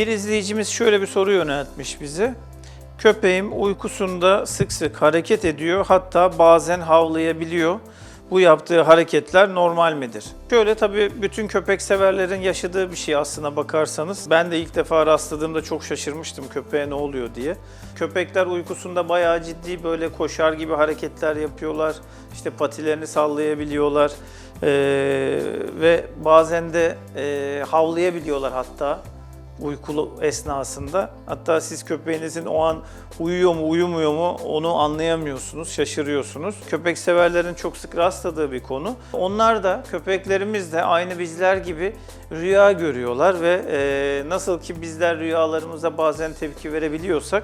Bir izleyicimiz şöyle bir soru yöneltmiş bize. Köpeğim uykusunda sık sık hareket ediyor hatta bazen havlayabiliyor. Bu yaptığı hareketler normal midir? Şöyle tabii bütün köpek severlerin yaşadığı bir şey aslına bakarsanız. Ben de ilk defa rastladığımda çok şaşırmıştım köpeğe ne oluyor diye. Köpekler uykusunda bayağı ciddi böyle koşar gibi hareketler yapıyorlar. İşte patilerini sallayabiliyorlar. Ee, ve bazen de e, havlayabiliyorlar hatta uykulu esnasında. Hatta siz köpeğinizin o an uyuyor mu uyumuyor mu onu anlayamıyorsunuz, şaşırıyorsunuz. Köpek severlerin çok sık rastladığı bir konu. Onlar da köpeklerimiz de aynı bizler gibi rüya görüyorlar ve e, nasıl ki bizler rüyalarımıza bazen tepki verebiliyorsak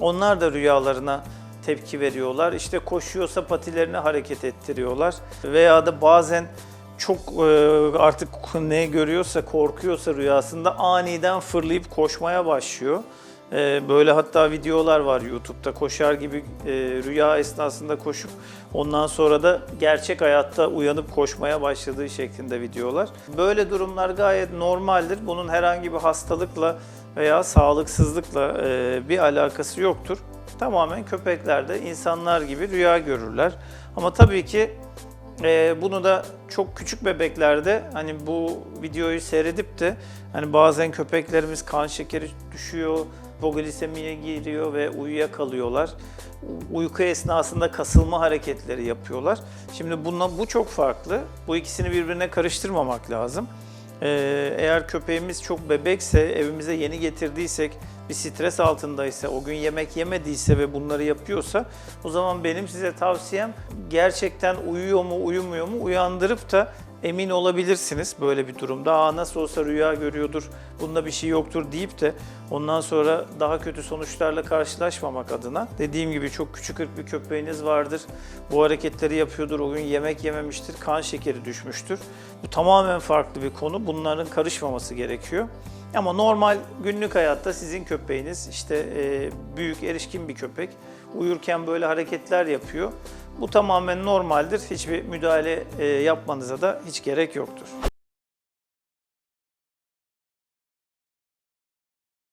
onlar da rüyalarına tepki veriyorlar. İşte koşuyorsa patilerini hareket ettiriyorlar veya da bazen çok e, artık ne görüyorsa, korkuyorsa rüyasında aniden fırlayıp koşmaya başlıyor. E, Böyle hatta videolar var YouTube'da koşar gibi e, rüya esnasında koşup ondan sonra da gerçek hayatta uyanıp koşmaya başladığı şeklinde videolar. Böyle durumlar gayet normaldir. Bunun herhangi bir hastalıkla veya sağlıksızlıkla e, bir alakası yoktur. Tamamen köpekler de insanlar gibi rüya görürler. Ama tabii ki ee, bunu da çok küçük bebeklerde hani bu videoyu seyredip de hani bazen köpeklerimiz kan şekeri düşüyor, hipoglisemiye giriyor ve uyuyakalıyorlar. Uyku esnasında kasılma hareketleri yapıyorlar. Şimdi bununla, bu çok farklı. Bu ikisini birbirine karıştırmamak lazım. Ee, eğer köpeğimiz çok bebekse, evimize yeni getirdiysek, bir stres altındaysa, o gün yemek yemediyse ve bunları yapıyorsa o zaman benim size tavsiyem gerçekten uyuyor mu, uyumuyor mu uyandırıp da emin olabilirsiniz böyle bir durumda. Aa nasıl olsa rüya görüyordur, bunda bir şey yoktur deyip de ondan sonra daha kötü sonuçlarla karşılaşmamak adına. Dediğim gibi çok küçük bir köpeğiniz vardır. Bu hareketleri yapıyordur, o gün yemek yememiştir, kan şekeri düşmüştür. Bu tamamen farklı bir konu. Bunların karışmaması gerekiyor. Ama normal günlük hayatta sizin köpeğiniz işte e, büyük erişkin bir köpek uyurken böyle hareketler yapıyor. Bu tamamen normaldir. Hiçbir müdahale e, yapmanıza da hiç gerek yoktur.